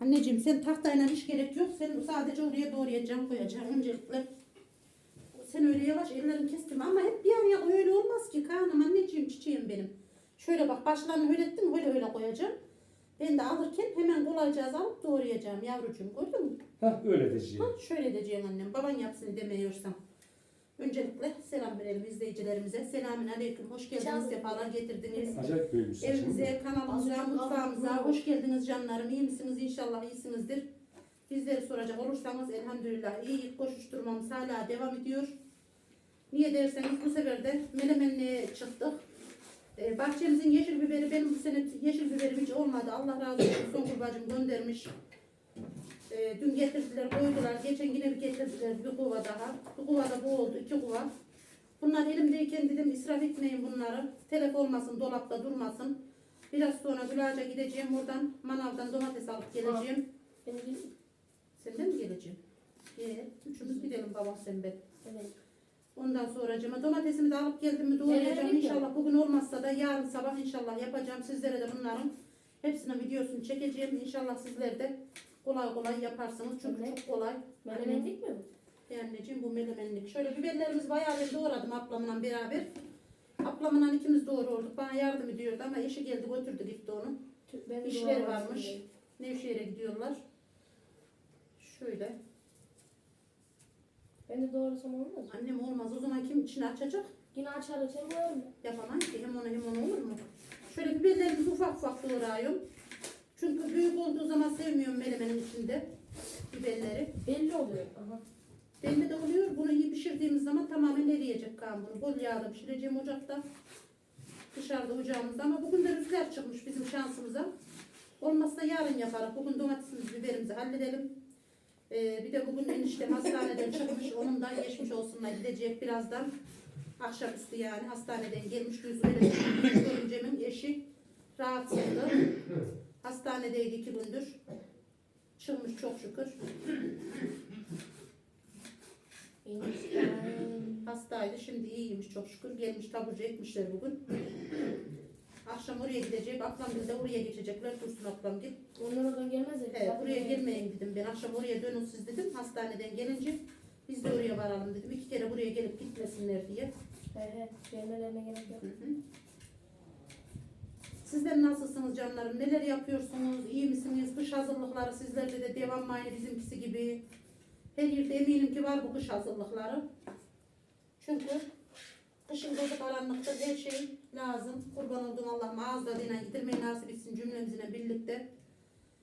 Anneciğim sen tahtayla hiç gerek yok. Sen sadece oraya doğrayacağım koyacağım öncelikle. Sen öyle yavaş ellerini kestim ama hep bir araya öyle olmaz ki Kaan'ım anneciğim çiçeğim benim. Şöyle bak başlarını öyle ettim öyle öyle koyacağım. Ben de alırken hemen kolayca alıp doğrayacağım yavrucuğum gördün mü? Hah öyle diyeceğim. Ha, şöyle diyeceğim annem baban yapsın demiyorsam. Öncelikle selam verelim izleyicilerimize. Selamün aleyküm. Hoş geldiniz. Canım. Sefalar getirdiniz. Acayip büyümüş. Evimize, kanalımıza, mutfağımıza hoş geldiniz canlarım. İyi misiniz? İnşallah iyisinizdir. Bizleri soracak olursanız elhamdülillah iyi koşuşturmamız hala devam ediyor. Niye derseniz bu sefer de Melemenli'ye çıktık. Ee, bahçemizin yeşil biberi benim bu sene yeşil biberim hiç olmadı. Allah razı olsun. Songül bacım göndermiş. Ee, dün getirdiler koydular. Geçen yine bir getirdiler bir kova daha. Bir kova da bu oldu. iki kova. Bunlar elimdeyken dedim israf etmeyin bunları. Telef olmasın, dolapta durmasın. Biraz sonra Gülağaç'a gideceğim. Oradan manavdan domates alıp geleceğim. Beni bil- Senden mi geleceğim? Ye, üçümüz gidelim babam sen ben. Evet. Ondan sonra domatesimi de alıp geldim mi doğrayacağım. İnşallah bugün olmazsa da yarın sabah inşallah yapacağım. Sizlere de bunların hepsinin videosunu çekeceğim. İnşallah sizler de kolay kolay yaparsınız. Çünkü Evet. çok kolay. Menemenlik mi bu? Ee, Anneciğim bu melemenlik. Şöyle biberlerimiz bayağı ben doğradım ablamla beraber. Ablamla ikimiz doğruyorduk. Bana yardım ediyordu ama eşi geldi götürdü gitti onu. Ben de İşler doğramazsın varmış. diye. Nevşehir'e gidiyorlar. Şöyle. Ben de doğrasam olmaz mı? Annem olmaz. O zaman kim içini açacak? Yine açar açar koyarım. Yapamam ki. Hem onu hem onu olur mu? Şöyle biberlerimizi ufak ufak doğrayıyorum. Çünkü büyük olduğu zaman sevmiyorum melemenin içinde biberleri. Belli oluyor. Aha. Belli de oluyor. Bunu iyi pişirdiğimiz zaman tamamen eriyecek kan bunu. Bol yağda pişireceğim ocakta. Dışarıda ocağımızda ama bugün de rüzgar çıkmış bizim şansımıza. Olmazsa yarın yaparız. Bugün domatesimizi, biberimizi halledelim. Ee, bir de bugün eniştem hastaneden çıkmış. Onun da geçmiş olsunlar gidecek birazdan. Akşamüstü yani hastaneden gelmiş. Yüz öyle görümcemin eşi rahatsızdı. Hastanedeydi iki gündür. Çıkmış çok şükür. Hastaydı. Şimdi iyiymiş çok şükür. Gelmiş taburcu etmişler bugün. Akşam oraya gidecek. Ablamgil de oraya geçecekler. Dursun ablamgil. Onlar oradan gelmez ya. Zaten buraya gelmeyin dedim ben. Akşam oraya dönün siz dedim. Hastaneden gelince biz de oraya varalım dedim. İki kere buraya gelip gitmesinler diye. He. Gelmelerine gerek yok. Hı hı. Sizler nasılsınız canlarım? Neler yapıyorsunuz? İyi misiniz? Kış hazırlıkları sizlerde de devam aynı bizimkisi gibi? Her yerde eminim ki var bu kış hazırlıkları. Çünkü kışın gözü karanlıkta her şey lazım. Kurban olduğum Allah'ım ağızda dinen gidirmeyi nasip etsin cümlemizle birlikte.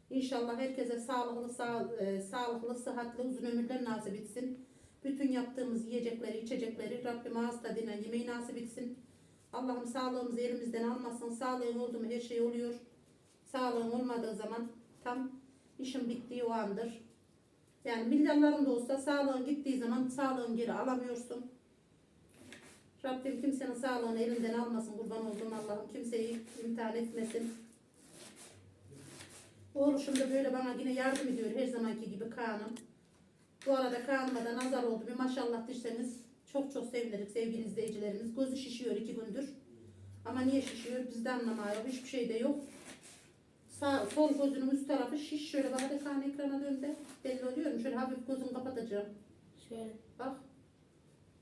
İnşallah herkese sağlıklı, sağ, e, sağlıklı, sıhhatli, uzun ömürler nasip etsin. Bütün yaptığımız yiyecekleri, içecekleri Rabbim ağız tadıyla yemeği nasip etsin. Allah'ım sağlığımızı elimizden almasın. Sağlığın oldu mu her şey oluyor. Sağlığın olmadığı zaman tam işin bittiği o andır. Yani milyarların da olsa sağlığın gittiği zaman sağlığın geri alamıyorsun. Rabbim kimsenin sağlığını elinden almasın. Kurban olduğum Allah'ım kimseyi imtihan etmesin. Oğluşum da böyle bana yine yardım ediyor her zamanki gibi Kaan'ım. Bu arada Kaan'ıma da nazar oldu. Bir maşallah derseniz çok çok sevinirik sevgili izleyicilerimiz. Gözü şişiyor iki gündür. Ama niye şişiyor biz de anlamıyoruz. Hiçbir şey de yok. Sağ, sol gözünün üst tarafı şiş. Şöyle bak hadi Kaan ekrana dön de. Belli oluyor mu? Şöyle hafif gözünü kapatacağım. Şöyle. Bak.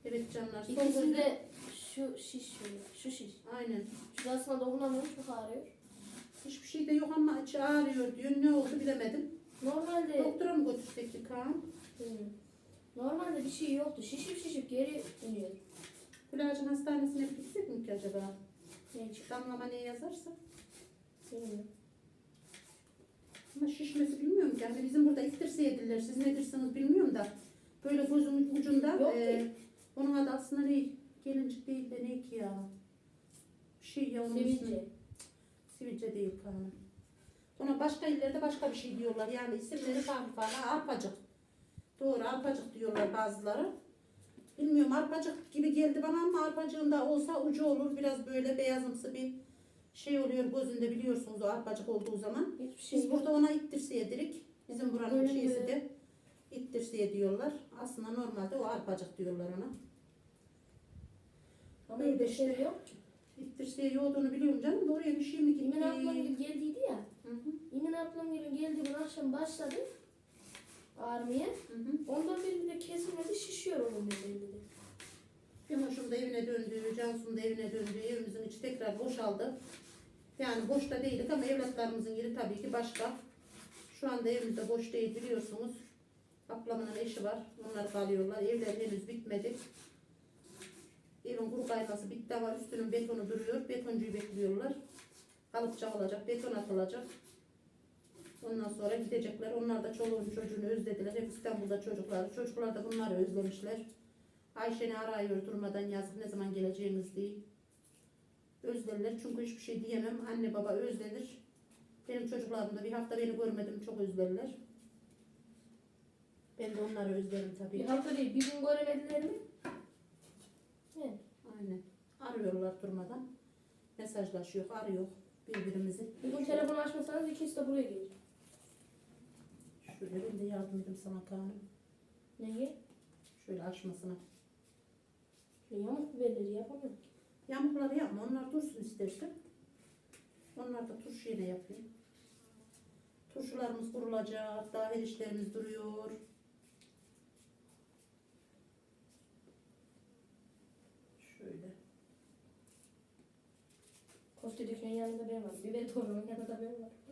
Evet canlar. Sol İkisi gözü. de şu şiş şöyle. Şu şiş. Aynen. Şurasına dokunamıyorum çok ağrıyor. Hiçbir şey de yok ama içi ağrıyor diyor. Ne oldu bilemedim. Normalde Doktora mı götürsek ki Kaan? Hmm. Normalde bir şey yoktu. Şişip şişip geri iniyor. Kulağacın hastanesine gitsek mi ki acaba? Ne çıktı? Damlama ne yazarsa. Bilmiyorum. Ama şişmesi bilmiyorum ki. Yani bizim burada ittirse yediler. Siz ne dirsiniz bilmiyorum da. Böyle gözümün ucunda. Yok e, ki. onun adı aslında ne? Gelincik değil de ne ki ya? Bir şey ya onun ismi. Sevinci. Sivilce değil Kaan. Ona başka illerde başka bir şey diyorlar. Yani isimleri farklı farklı. Arpacık. Doğru arpacık diyorlar bazıları. Bilmiyorum arpacık gibi geldi bana ama arpacığında olsa ucu olur. Biraz böyle beyazımsı bir şey oluyor gözünde biliyorsunuz o arpacık olduğu zaman. Hiçbir şey Biz yok. burada ona ittirsiye dedik. Bizim buranın Öyle şeysi mi? de ittirsiye diyorlar. Aslında normalde o arpacık diyorlar ona. Ama Öyle bir şey yok ki. İttirsiye yoğduğunu biliyorum canım. da Oraya bir şey mi Kimin aklına gitti? geldiydi ya. Hı hı. İmin ablam gelin geldi gün akşam başladı. Hı. Ondan beri bir de kesilmedi şişiyor onun dedi. Yamaş'ın da evine döndü, Cansu'nun da evine döndü, evimizin içi tekrar boşaldı. Yani boşta değildik ama evlatlarımızın yeri tabii ki başka. Şu anda evimizde boş değil biliyorsunuz. Ablamın eşi var, onlar kalıyorlar. Evler henüz bitmedi. Evin kuru kayması bitti ama üstünün betonu duruyor. Betoncuyu bekliyorlar. Kalıpça olacak, beton atılacak. Ondan sonra gidecekler. Onlar da çoluğun çocuğunu özlediler. Hep İstanbul'da çocuklar. Çocuklar da bunları özlemişler. Ayşe'ni arıyor durmadan yazık ne zaman geleceğiniz diye. Özlerler çünkü hiçbir şey diyemem. Anne baba özlenir. Benim çocuklarım da bir hafta beni görmedim çok özlerler. Ben de onları özlerim Bir tabii. hafta değil bir gün göremediler mi? He. Aynen. Arıyorlar durmadan. Mesajlaşıyor, arıyor birbirimizi. Bir gün telefon açmasanız ikisi de buraya gelir. Şöyle ben de yardım edeyim sana Kaan'ım. Neyi? Şöyle açmasına. Şu yamuk biberleri yapamıyorum. Yamukları yapma, onlar dursun istersen. Onlar da turşu yine yapayım. Turşularımız kurulacak, daha her işlerimiz duruyor. Şöyle. Kofte dökmenin yanında ben varım. Biber doğramanın yanında ben varım.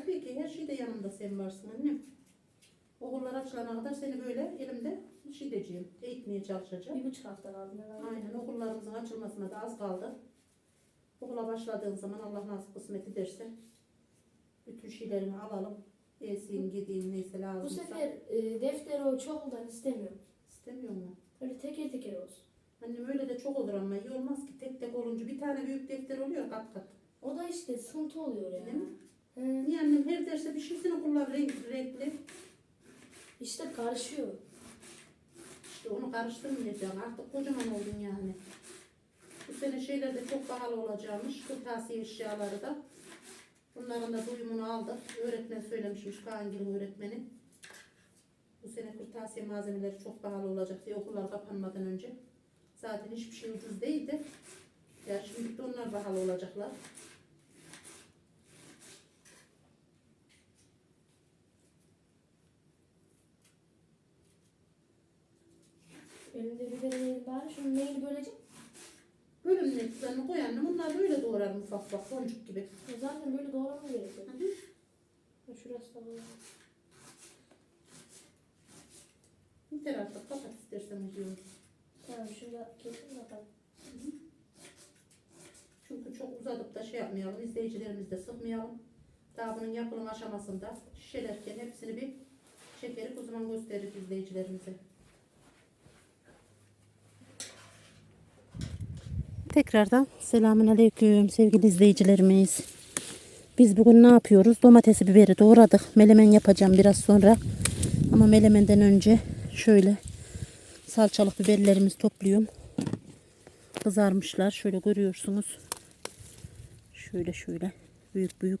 Tabii ki her şeyde yanımda sen varsın annem. Okullar açılana kadar seni böyle elimde şey diyeceğim, eğitmeye çalışacağım. Bir buçuk hafta kaldı herhalde. Aynen okullarımızın açılmasına da az kaldı. Okula başladığın zaman Allah nasip kısmet ederse bütün şeylerini alalım. Esin, gideyim neyse Bu lazımsa. sefer e, defteri o çoğuldan istemiyorum. İstemiyor mu? Öyle teker teker olsun. Annem öyle de çok olur ama iyi olmaz ki tek tek olunca bir tane büyük defter oluyor kat kat. O da işte sıkıntı oluyor ya. Değil mi? He. Niye annem her derse bir şeysini kullan renk, renkli. İşte karışıyor. İşte onu karıştırmayacaksın. Artık kocaman oldun yani. Bu sene şeyler de çok pahalı olacakmış. Kırtasiye eşyaları da. Bunların da duyumunu aldık. Öğretmen söylemişmiş Kaangil'in öğretmeni. Bu sene kırtasiye malzemeleri çok pahalı olacak diye okullar kapanmadan önce. Zaten hiçbir şey ucuz değildi. Ya şimdi de onlar pahalı olacaklar. Elimde biberin bari şunun neyini böleceğim. Bölümlerini koyanım. Bunlar böyle doğrarım ufak ufak boncuk gibi. Ya Zaten böyle doğramam gerekiyor. Hı hı. Ha, Şurası da böyle. Yeter artık kapat istersen diyorum. Tamam şurada kesin bakalım. Çünkü çok uzatıp da şey yapmayalım, izleyicilerimizi de sıkmayalım. Daha bunun yapılım aşamasında şişelerken hepsini bir çekerek o zaman gösteririz izleyicilerimize. Tekrardan selamun aleyküm sevgili izleyicilerimiz. Biz bugün ne yapıyoruz? Domatesi biberi doğradık. Melemen yapacağım biraz sonra. Ama melemenden önce şöyle salçalık biberlerimizi topluyorum. Kızarmışlar. Şöyle görüyorsunuz. Şöyle şöyle büyük büyük.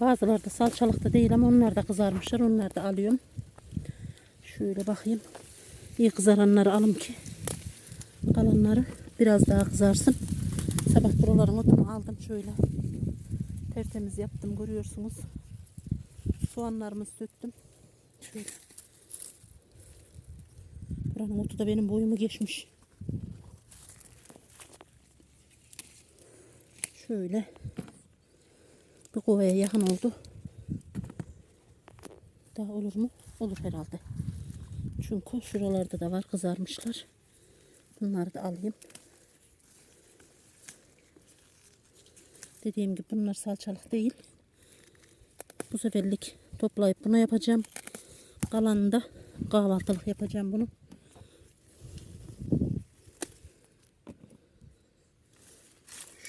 Bazıları da salçalıkta değil ama onlar da kızarmışlar. Onları da alıyorum. Şöyle bakayım. İyi kızaranları alım ki kalanları biraz daha kızarsın. Sabah buraların otunu aldım şöyle. Tertemiz yaptım görüyorsunuz. Soğanlarımı söktüm. Şöyle. Buranın otu da benim boyumu geçmiş. Şöyle. Bir kovaya yakın oldu. Daha olur mu? Olur herhalde. Çünkü şuralarda da var kızarmışlar. Bunları da alayım. Dediğim gibi bunlar salçalık değil. Bu seferlik toplayıp buna yapacağım. Kalanını da kahvaltılık yapacağım bunu.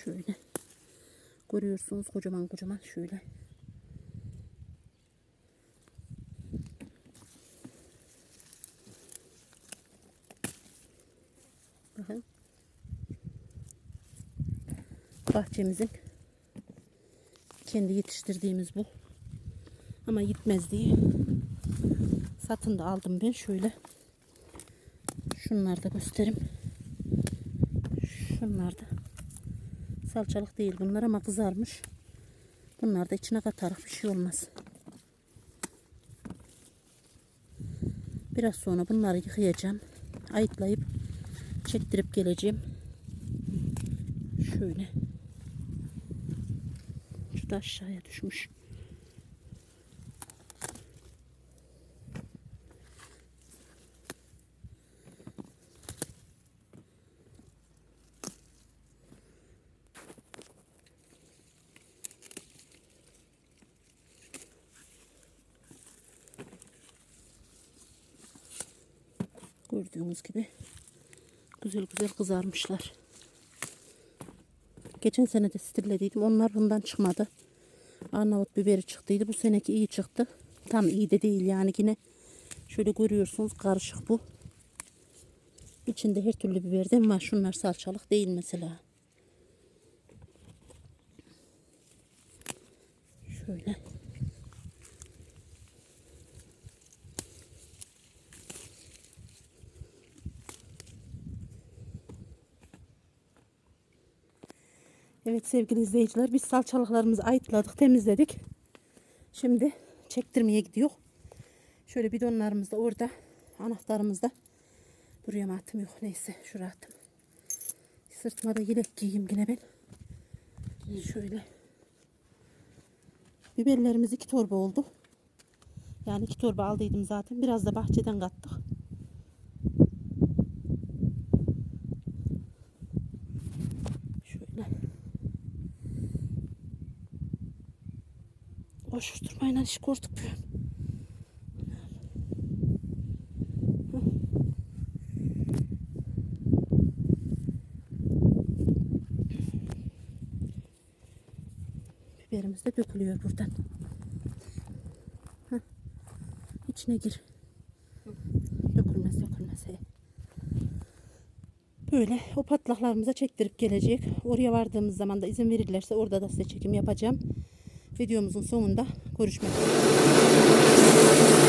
Şöyle. Görüyorsunuz kocaman kocaman şöyle. Bahçemizin kendi yetiştirdiğimiz bu. Ama gitmez diye satın da aldım ben şöyle. Şunları da göstereyim. Şunlar da salçalık değil bunlar ama kızarmış. Bunlar da içine katarık bir şey olmaz. Biraz sonra bunları yıkayacağım. Ayıtlayıp çektirip geleceğim. Şöyle. Da aşağıya düşmüş. Gördüğünüz gibi güzel güzel kızarmışlar. Geçen sene de stillediydim. Onlar bundan çıkmadı. Arnavut biberi çıktıydı. Bu seneki iyi çıktı. Tam iyi de değil yani yine. Şöyle görüyorsunuz karışık bu. İçinde her türlü biberden var. Şunlar salçalık değil mesela. Şöyle. Evet sevgili izleyiciler biz salçalıklarımızı ayıtladık temizledik. Şimdi çektirmeye gidiyor. Şöyle bidonlarımız da orada. Anahtarımız da. Buraya mı attım yok neyse şuraya attım. Sırtıma da yelek giyeyim yine ben. Şöyle. Biberlerimiz iki torba oldu. Yani iki torba aldıydım zaten. Biraz da bahçeden kattık. Şöyle. Koşuşturmayla iş korktuk bir. Biberimiz de dökülüyor buradan. Heh. İçine gir. Dökülmez dökülmez. he. Böyle o patlaklarımıza çektirip gelecek. Oraya vardığımız zaman da izin verirlerse orada da size çekim yapacağım. Videomuzun sonunda görüşmek üzere.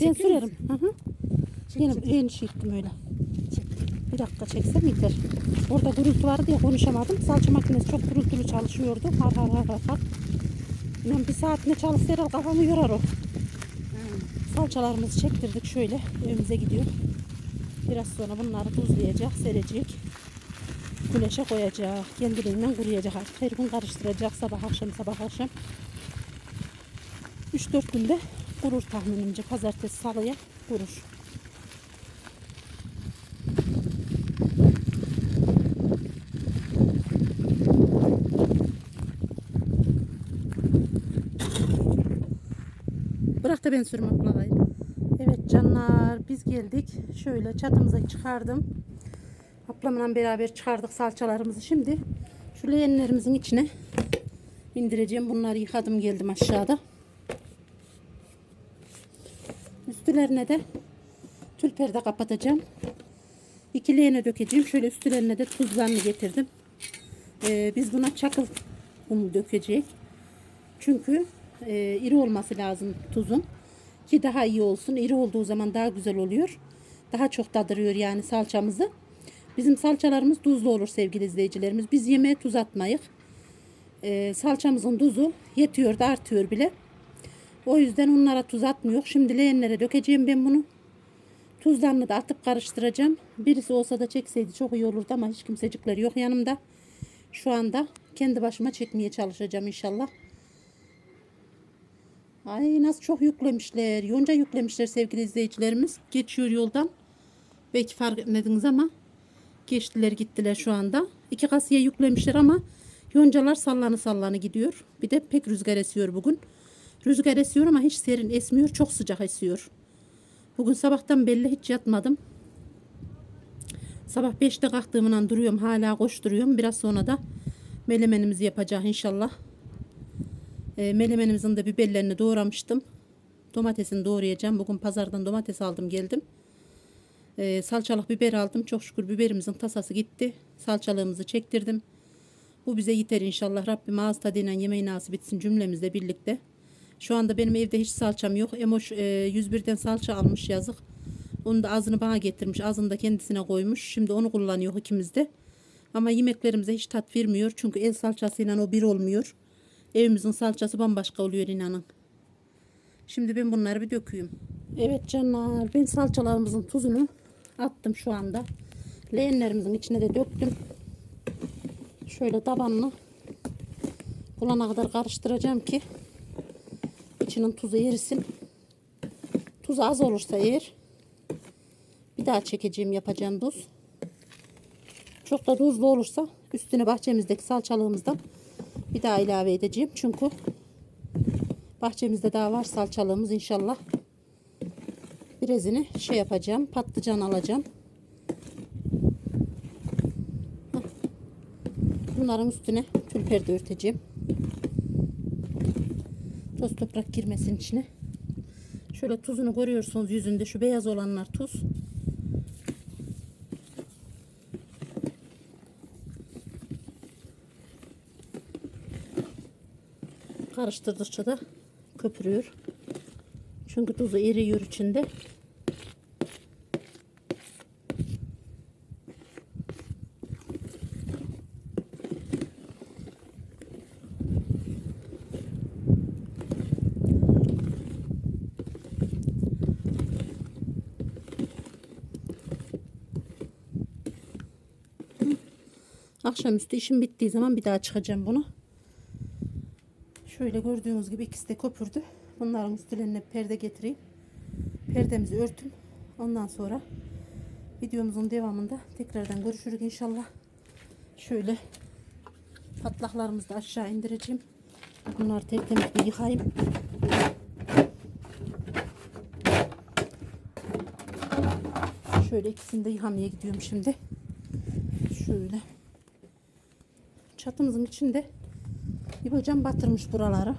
Ben çekiyor sürerim. Hı hı. Çek, Benim çek. en şey gittim öyle. Çek. Bir dakika çeksem yeter. Orada gürültü vardı diye konuşamadım. Salça makinesi çok gürültülü çalışıyordu. Har har har har har. İnan bir saatine çalışsa herhalde kafamı yorar o. Salçalarımızı çektirdik şöyle. Evimize gidiyor. Biraz sonra bunları tuzlayacak, serecek. Güneşe koyacak. Kendiliğinden kuruyacak artık. Her gün karıştıracak sabah akşam sabah akşam. 3-4 günde kurur tahminimce. Pazartesi salıya kurur. Bırak da ben sürüm ablayı. Evet canlar biz geldik. Şöyle çatımıza çıkardım. Ablamla beraber çıkardık salçalarımızı. Şimdi şu leğenlerimizin içine indireceğim. Bunları yıkadım geldim aşağıda. Üstlerine de tül perde kapatacağım. İki leğene dökeceğim. Şöyle üstlerine de tuzlarını getirdim. Ee, biz buna çakıl umu dökecek. Çünkü e, iri olması lazım tuzun. Ki daha iyi olsun. İri olduğu zaman daha güzel oluyor. Daha çok tadırıyor yani salçamızı. Bizim salçalarımız tuzlu olur sevgili izleyicilerimiz. Biz yemeğe tuz atmayız. E, salçamızın tuzu yetiyor da artıyor bile. O yüzden onlara tuz atmıyor. Şimdi leğenlere dökeceğim ben bunu. Tuzlarını da atıp karıştıracağım. Birisi olsa da çekseydi çok iyi olurdu ama hiç kimsecikler yok yanımda. Şu anda kendi başıma çekmeye çalışacağım inşallah. Ay nasıl çok yüklemişler. Yonca yüklemişler sevgili izleyicilerimiz. Geçiyor yoldan. Belki fark etmediniz ama geçtiler gittiler şu anda. İki kasıya yüklemişler ama yoncalar sallanı sallanı gidiyor. Bir de pek rüzgar esiyor bugün. Rüzgar esiyor ama hiç serin esmiyor. Çok sıcak esiyor. Bugün sabahtan belli hiç yatmadım. Sabah 5'te kalktığımdan duruyorum. Hala koşturuyorum. Biraz sonra da melemenimizi yapacağız inşallah. E, melemenimizin de biberlerini doğramıştım. Domatesini doğrayacağım. Bugün pazardan domates aldım geldim. E, salçalık biber aldım. Çok şükür biberimizin tasası gitti. Salçalığımızı çektirdim. Bu bize yeter inşallah. Rabbim ağız tadıyla yemeği nasip etsin cümlemizle birlikte. Şu anda benim evde hiç salçam yok. Emoş e, 101'den salça almış yazık. Onu da azını bana getirmiş. Azını da kendisine koymuş. Şimdi onu kullanıyor ikimiz de. Ama yemeklerimize hiç tat vermiyor. Çünkü el salçasıyla o bir olmuyor. Evimizin salçası bambaşka oluyor inanın. Şimdi ben bunları bir döküyüm. Evet canlar ben salçalarımızın tuzunu attım şu anda. Leğenlerimizin içine de döktüm. Şöyle tabanını bulana kadar karıştıracağım ki içinin tuzu erisin. Tuz az olursa eğer bir daha çekeceğim yapacağım tuz. Çok da tuzlu olursa üstüne bahçemizdeki salçalığımızdan bir daha ilave edeceğim. Çünkü bahçemizde daha var salçalığımız inşallah. Birazını şey yapacağım. Patlıcan alacağım. Bunların üstüne tül perde örteceğim. Toz toprak girmesin içine. Şöyle tuzunu görüyorsunuz yüzünde. Şu beyaz olanlar tuz. Karıştırdıkça da köpürüyor. Çünkü tuzu eriyor içinde. Akşamüstü işim bittiği zaman bir daha çıkacağım bunu. Şöyle gördüğünüz gibi ikisi de köpürdü. Bunların üstlerine perde getireyim. Perdemizi örtün. Ondan sonra videomuzun devamında tekrardan görüşürüz inşallah. Şöyle patlaklarımızı da aşağı indireceğim. Bunları tertemiz bir yıkayayım. Şöyle ikisini de yıkamaya gidiyorum şimdi. Şöyle. Çatımızın içinde bir hocam batırmış buraları.